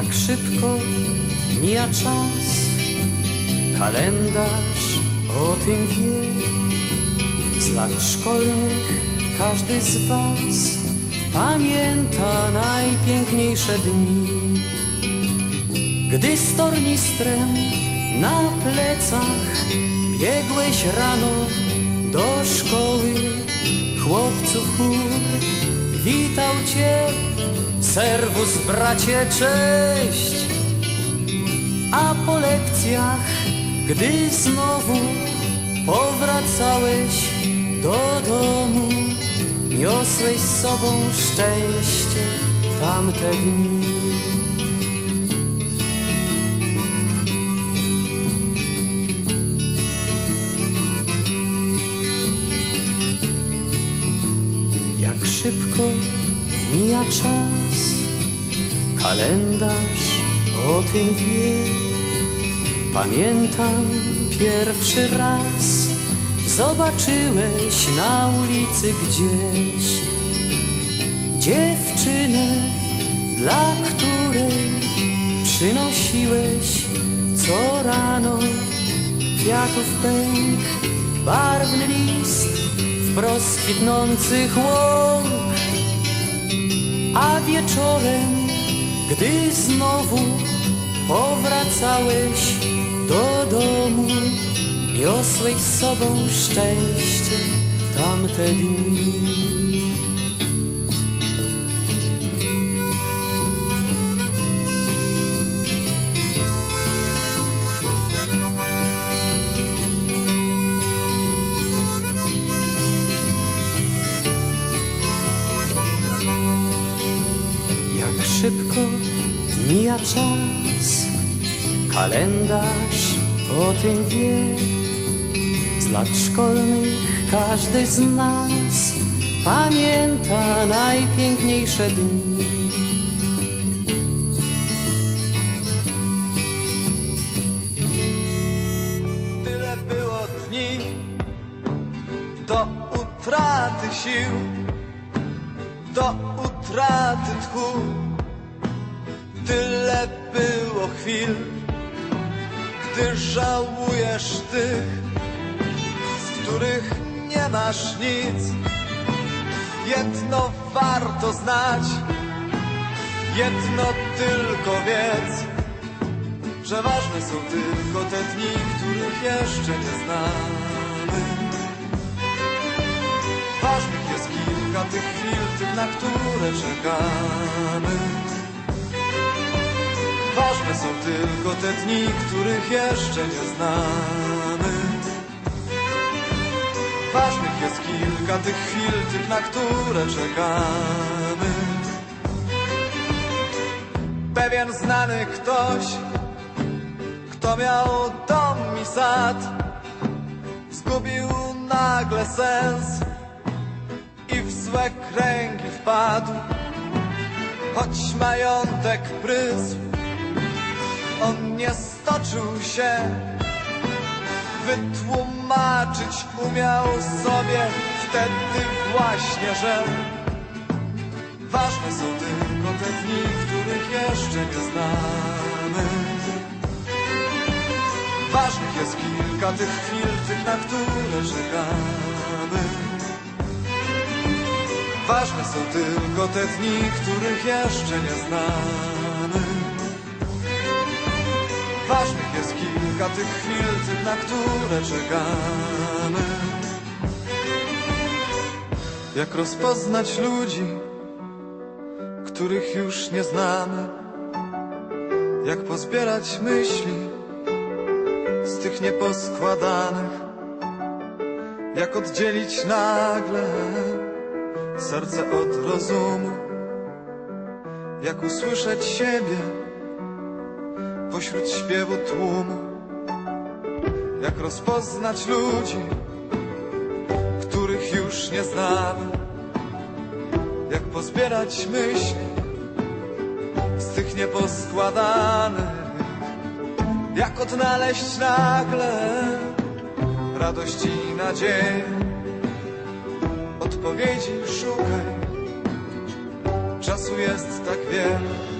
Jak szybko mija czas, kalendarz o tym wie. Z lat szkolnych każdy z was pamięta najpiękniejsze dni. Gdy z tornistrem na plecach biegłeś rano do szkoły, chłopców chór witał cię, serwus bracie, cześć. A po lekcjach, gdy znowu powracałeś do domu, niosłeś z sobą szczęście tamte dni. Jak szybko mija czas, kalendarz o tym wie. Pamiętam pierwszy raz zobaczyłeś na ulicy gdzieś dziewczynę, dla której przynosiłeś co rano kwiatów pęk, barwny list wprost kwitnących łąk. A wieczorem, gdy znowu powracałeś do domu, niosłeś z sobą szczęście tamte dni. Szybko mija czas, kalendarz o tym wie. Z lat szkolnych każdy z nas pamięta najpiękniejsze dni. Tyle było dni do utraty sił, do utraty tchu. Chwil, gdy żałujesz tych, z których nie masz nic. Jedno warto znać, jedno tylko wiedz że ważne są tylko te dni, których jeszcze nie znamy. Ważnych jest kilka tych chwil, tych, na które czekamy. Ważne są tylko te dni, których jeszcze nie znamy. Ważnych jest kilka tych chwil, tych, na które czekamy. Pewien znany ktoś kto miał dom i sad, zgubił nagle sens i w złe kręgi wpadł. Choć majątek prysł, on nie stoczył się, wytłumaczyć umiał sobie wtedy właśnie, że ważne są tylko te dni, których jeszcze nie znamy. Ważnych jest kilka tych chwil, tych, na które czekamy. Ważne są tylko te dni, których jeszcze nie znamy. Ważnych jest kilka tych chwil, tych, na które czekamy. Jak rozpoznać ludzi, których już nie znamy? Jak pozbierać myśli? z tych nieposkładanych, jak oddzielić nagle serce od rozumu, jak usłyszeć siebie pośród śpiewu tłumu, jak rozpoznać ludzi, których już nie znamy, jak pozbierać myśli z tych nieposkładanych. Jak odnaleźć nagle radość i nadzieję? Odpowiedzi szukaj, czasu jest tak wiele.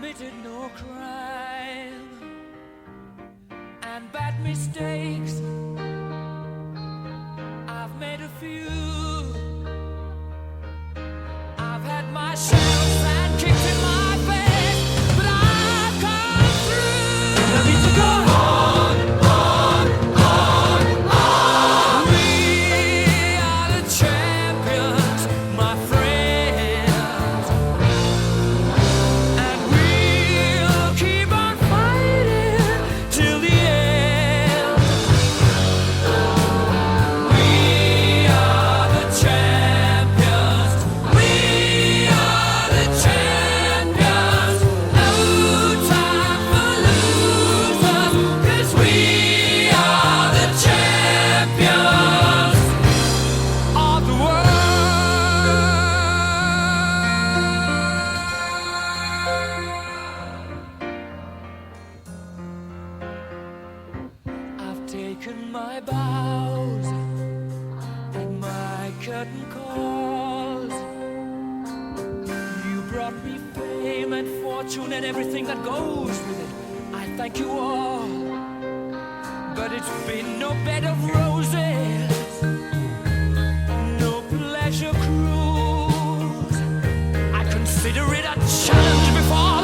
committed no crime. And bad mistakes broken my bows and my curtain calls. You brought me fame and fortune and everything that goes with it. I thank you all, but it's been no bed of roses, no pleasure cruise. I consider it a challenge before.